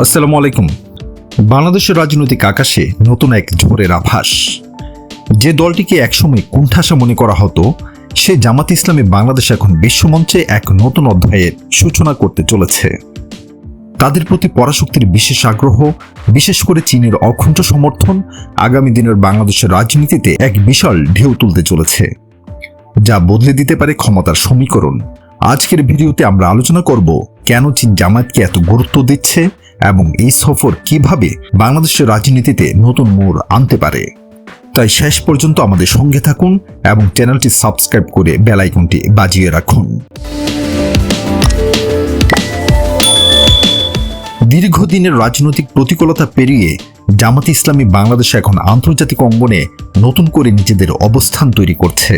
আসসালামু আলাইকুম। বাংলাদেশের রাজনৈতিক আকাশে নতুন এক ঝড়ের আভাস। যে দলটিকে একসময় কুণ্ঠাসা মনে করা হতো, সে জামাত ইসলামী বাংলাদেশ এখন বিশ্বমঞ্চে এক নতুন অধ্যায়ের সূচনা করতে চলেছে। তাদের প্রতি পরাশক্তির বিশেষ আগ্রহ, বিশেষ করে চীনের অখণ্ড সমর্থন, আগামী দিনের বাংলাদেশের রাজনীতিতে এক বিশাল ঢেউ তুলতে চলেছে, যা বদলে দিতে পারে ক্ষমতার সমীকরণ। আজকের ভিডিওতে আমরা আলোচনা করব, কেন চীন জামায়াতকে এত গুরুত্ব দিচ্ছে? এবং এই সফর কীভাবে বাংলাদেশের রাজনীতিতে নতুন মোড় আনতে পারে। তাই শেষ পর্যন্ত আমাদের সঙ্গে থাকুন এবং চ্যানেলটি সাবস্ক্রাইব করে বেল আইকনটি বাজিয়ে রাখুন। দীর্ঘদিনের রাজনৈতিক প্রতিকূলতা পেরিয়ে জামাত ইসলামী বাংলাদেশ এখন আন্তর্জাতিক অঙ্গনে নতুন করে নিজেদের অবস্থান তৈরি করছে।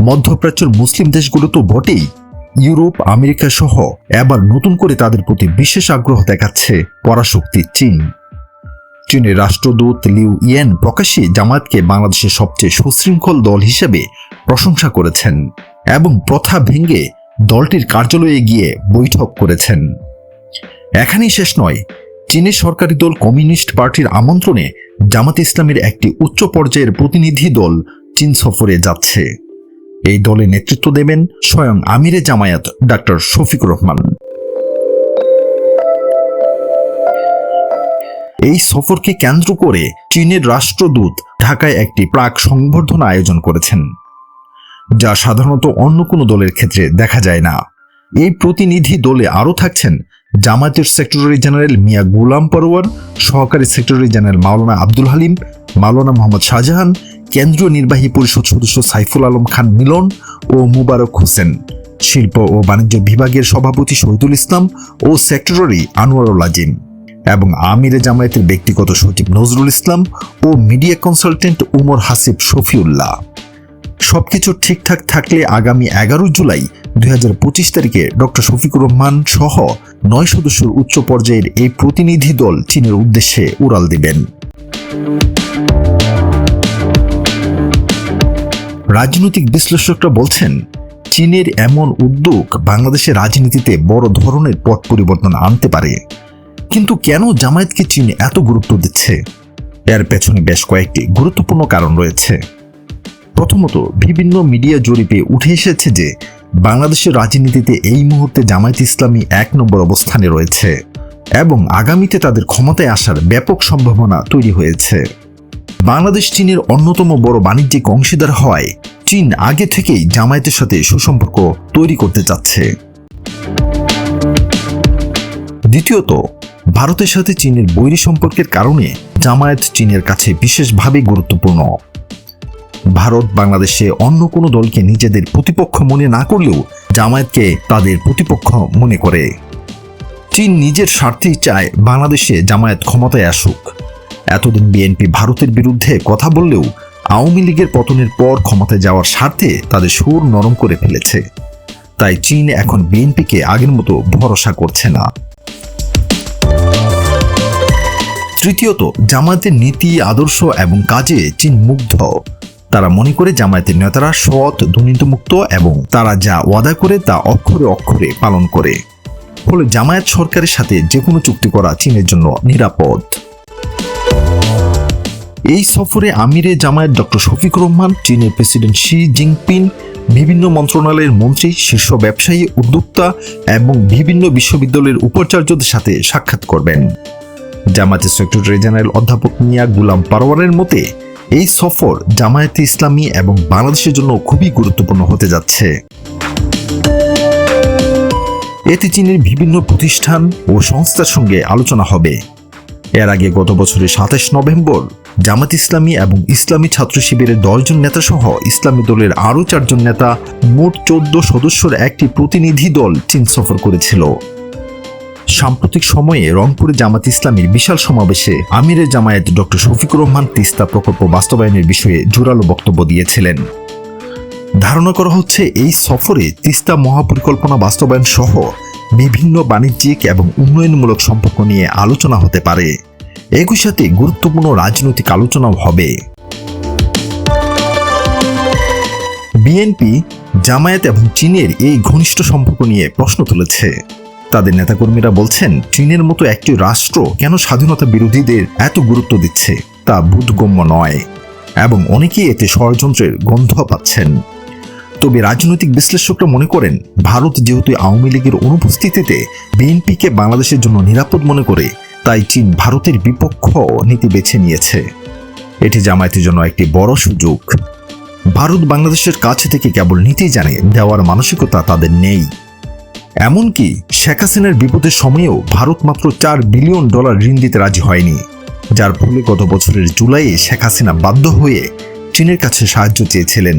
মধ্যপ্রাচ্যের মুসলিম দেশগুলো তো বটেই ইউরোপ, আমেরিকা সহ এবার নতুন করে তাদের প্রতি বিশেষ আগ্রহ দেখাচ্ছে পরাশক্তি চীন। চীনের রাষ্ট্রদূত লিউ ইয়েন প্রকাশ্যে জামায়াতকে বাংলাদেশের সবচেয়ে সুশৃঙ্খল দল হিসেবে প্রশংসা করেছেন এবং প্রথা ভেঙে দলটির কার্যালয়ে গিয়ে বৈঠক করেছেন। এখানেই শেষ নয়, চীনের সরকারি দল কমিউনিস্ট পার্টির আমন্ত্রণে জামাত ইসলামের একটি উচ্চ পর্যায়ের প্রতিনিধি দল চীন সফরে যাচ্ছে। এই দলে নেতৃত্ব দেবেন স্বয়ং আমিরে জামায়াত ডাক্তার শফিকুর রহমান। এই সফরকে কেন্দ্র করে চীনের রাষ্ট্রদূত ঢাকায় একটি প্রাক সংবর্ধনা আয়োজন করেছেন, যা সাধারণত অন্য কোনো দলের ক্ষেত্রে দেখা যায় না। এই প্রতিনিধি দলে আরও থাকছেন জামায়াতের সেক্রেটারি জেনারেল মিয়া গুলাম পরোয়ার সহকারী সেক্রেটারি জেনারেল মাওলানা আব্দুল হালিম, মাওলানা মোহাম্মদ শাহজাহান কেন্দ্রীয় নির্বাহী পরিষদ সদস্য সাইফুল আলম খান মিলন ও মুবারক হোসেন। শিল্প ও বাণিজ্য বিভাগের সভাপতি শহীদুল ইসলাম ও সেক্রেটারি আনোয়ারুল আজিম এবং আমিরে জামায়াতের ব্যক্তিগত সচিব নজরুল ইসলাম ও মিডিয়া কনসালটেন্ট উমর হাসিব শফিউল্লাহ। সবকিছু ঠিকঠাক থাকলে আগামী এগারো জুলাই দু হাজার পঁচিশ তারিখে ডক্টর শফিকুর রহমান সহ নয় সদস্যের উচ্চ পর্যায়ের এই প্রতিনিধি দল চীনের উদ্দেশ্যে উড়াল দিবেন। রাজনৈতিক বিশ্লেষকরা বলছেন, চীনের এমন উদ্যোগ বাংলাদেশের রাজনীতিতে বড় ধরনের পট পরিবর্তন আনতে পারে। কিন্তু কেন জামায়াতকে চীন এত গুরুত্ব দিচ্ছে? এর পেছনে বেশ কয়েকটি গুরুত্বপূর্ণ কারণ রয়েছে। প্রথমত, বিভিন্ন মিডিয়া জরিপে উঠে এসেছে যে, বাংলাদেশের রাজনীতিতে এই মুহূর্তে জামায়াত ইসলামী এক নম্বর অবস্থানে রয়েছে এবং আগামীতে তাদের ক্ষমতায় আসার ব্যাপক সম্ভাবনা তৈরি হয়েছে। বাংলাদেশ চীনের অন্যতম বড় বাণিজ্যিক অংশীদার হওয়ায় চীন আগে থেকেই জামায়াতের সাথে সুসম্পর্ক তৈরি করতে চাচ্ছে। দ্বিতীয়ত, ভারতের সাথে চীনের বৈরী সম্পর্কের কারণে জামায়াত চীনের কাছে বিশেষভাবে গুরুত্বপূর্ণ। ভারত বাংলাদেশে অন্য কোনো দলকে নিজেদের প্রতিপক্ষ মনে না করলেও জামায়াতকে তাদের প্রতিপক্ষ মনে করে। চীন নিজের স্বার্থেই চায় বাংলাদেশে জামায়াত ক্ষমতায় আসুক। এতদিন বিএনপি ভারতের বিরুদ্ধে কথা বললেও আওয়ামী লীগের পতনের পর ক্ষমতায় যাওয়ার স্বার্থে তাদের সুর নরম করে ফেলেছে। তাই চীন এখন বিএনপিকে আগের মতো ভরসা করছে না। তৃতীয়ত, জামায়াতের নীতি, আদর্শ এবং কাজে চীন মুগ্ধ। তারা মনে করে জামায়াতের নেতারা সৎ, দুর্নীতিমুক্ত এবং তারা যা ওয়াদা করে তা অক্ষরে অক্ষরে পালন করে। ফলে জামায়াত সরকারের সাথে যে কোনো চুক্তি করা চীনের জন্য নিরাপদ। এই সফরে আমিরে জামায়াত ডক্টর শফিক রহমান, চীনের প্রেসিডেন্ট শি জিনপিং, বিভিন্ন মন্ত্রণালয়ের মন্ত্রী, শীর্ষ ব্যবসায়ী, উদ্যোক্তা এবং বিভিন্ন বিশ্ববিদ্যালয়ের উপাচার্যদের সাথে সাক্ষাৎ করবেন। জামায়াতের সেক্রেটারি জেনারেল অধ্যাপক মিয়া গুলাম পারওয়ারের মতে, এই সফর জামায়াতে ইসলামী এবং বাংলাদেশের জন্য খুবই গুরুত্বপূর্ণ হতে যাচ্ছে। এতে চীনের বিভিন্ন প্রতিষ্ঠান ও সংস্থার সঙ্গে আলোচনা হবে। এর আগে গত বছরের সাতাশ নভেম্বর জামাত ইসলামী এবং ইসলামী ছাত্র শিবিরের দশজন নেতা সহ ইসলামী দলের আরও চারজন নেতা মোট চোদ্দ সদস্যর একটি প্রতিনিধি দল চীন সফর করেছিল। সাম্প্রতিক সময়ে রংপুরে জামাত ইসলামীর বিশাল সমাবেশে আমিরের জামায়াত ডক্টর শফিকুর রহমান তিস্তা প্রকল্প বাস্তবায়নের বিষয়ে জোরালো বক্তব্য দিয়েছিলেন। ধারণা করা হচ্ছে এই সফরে তিস্তা মহাপরিকল্পনা বাস্তবায়ন সহ বিভিন্ন বাণিজ্যিক এবং উন্নয়নমূলক সম্পর্ক নিয়ে আলোচনা হতে পারে। একই সাথে গুরুত্বপূর্ণ রাজনৈতিক আলোচনাও হবে। বিএনপি জামায়াত এবং চীনের এই ঘনিষ্ঠ সম্পর্ক নিয়ে প্রশ্ন তুলেছে। তাদের নেতাকর্মীরা বলছেন, চীনের মতো একটি রাষ্ট্র কেন স্বাধীনতা বিরোধীদের এত গুরুত্ব দিচ্ছে, তা বোধগম্য নয়। এবং অনেকেই এতে ষড়যন্ত্রের গন্ধ পাচ্ছেন। তবে রাজনৈতিক বিশ্লেষকরা মনে করেন, ভারত যেহেতু আওয়ামী লীগের অনুপস্থিতিতে বিএনপিকে বাংলাদেশের জন্য নিরাপদ মনে করে, তাই চীন ভারতের বিপক্ষ নীতি বেছে নিয়েছে। এটি জামায়াতের জন্য একটি বড় সুযোগ। ভারত বাংলাদেশের কাছে থেকে কেবল নিতেই জানে দেওয়ার মানসিকতা তাদের নেই। এমনকি শেখ হাসিনার বিপদের সময়েও ভারত মাত্র চার বিলিয়ন ডলার ঋণ দিতে রাজি হয়নি, যার ফলে গত বছরের জুলাইয়ে শেখ হাসিনা বাধ্য হয়ে চীনের কাছে সাহায্য চেয়েছিলেন।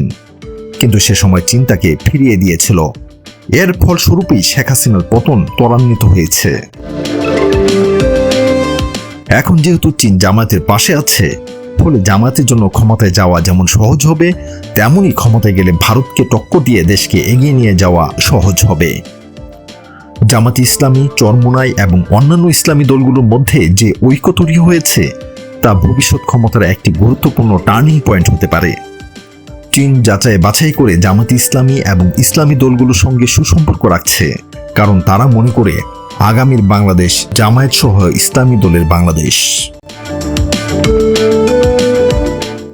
কিন্তু সে সময় চিন্তাকে ফিরিয়ে দিয়েছিল। এর ফলস্বরূপেই শেখ হাসিনার পতন ত্বরান্বিত হয়েছে। এখন যেহেতু চীন জামায়াতের পাশে আছে, ফলে জামায়াতের জন্য ক্ষমতায় যাওয়া যেমন সহজ হবে, তেমনই ক্ষমতায় গেলে ভারতকে টক্কর দিয়ে দেশকে এগিয়ে নিয়ে যাওয়া সহজ হবে। জামাত ইসলামী, চরমুনাই এবং অন্যান্য ইসলামী দলগুলোর মধ্যে যে ঐক্য তৈরি হয়েছে, তা ভবিষ্যৎ ক্ষমতার একটি গুরুত্বপূর্ণ টার্নিং পয়েন্ট হতে পারে। চীন যাচাই বাছাই করে জামাত ইসলামী এবং ইসলামী দলগুলোর সঙ্গে সুসম্পর্ক রাখছে। কারণ তারা মনে করে আগামীর বাংলাদেশ জামায়াত সহ ইসলামী দলের বাংলাদেশ।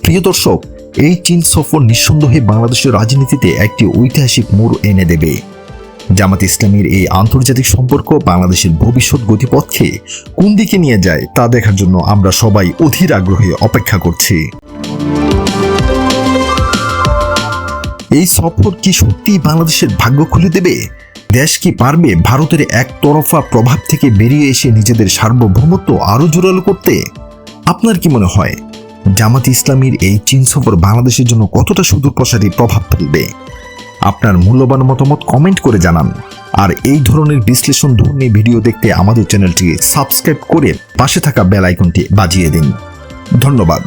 প্রিয় দর্শক, এই চীন সফর নিঃসন্দেহে বাংলাদেশের রাজনীতিতে একটি ঐতিহাসিক মোড় এনে দেবে। জামাত ইসলামীর এই আন্তর্জাতিক সম্পর্ক বাংলাদেশের ভবিষ্যৎ গতিপথকে কোন দিকে নিয়ে যায় তা দেখার জন্য আমরা সবাই অধীর আগ্রহে অপেক্ষা করছি। এই সফর কি সত্যি বাংলাদেশের ভাগ্য খুলে দেবে? দেশ কি পারবে ভারতের একতরফা প্রভাব থেকে বেরিয়ে এসে নিজেদের সার্বভৌমত্ব আরও জোরালো করতে? আপনার কি মনে হয়, জামাত ইসলামীর এই চীন সফর বাংলাদেশের জন্য কতটা সুদূর প্রসারী প্রভাব ফেলবে? আপনার মূল্যবান মতামত কমেন্ট করে জানান। আর এই ধরনের বিশ্লেষণ ধর্মী ভিডিও দেখতে আমাদের চ্যানেলটি সাবস্ক্রাইব করে পাশে থাকা বেল আইকনটি বাজিয়ে দিন। ধন্যবাদ।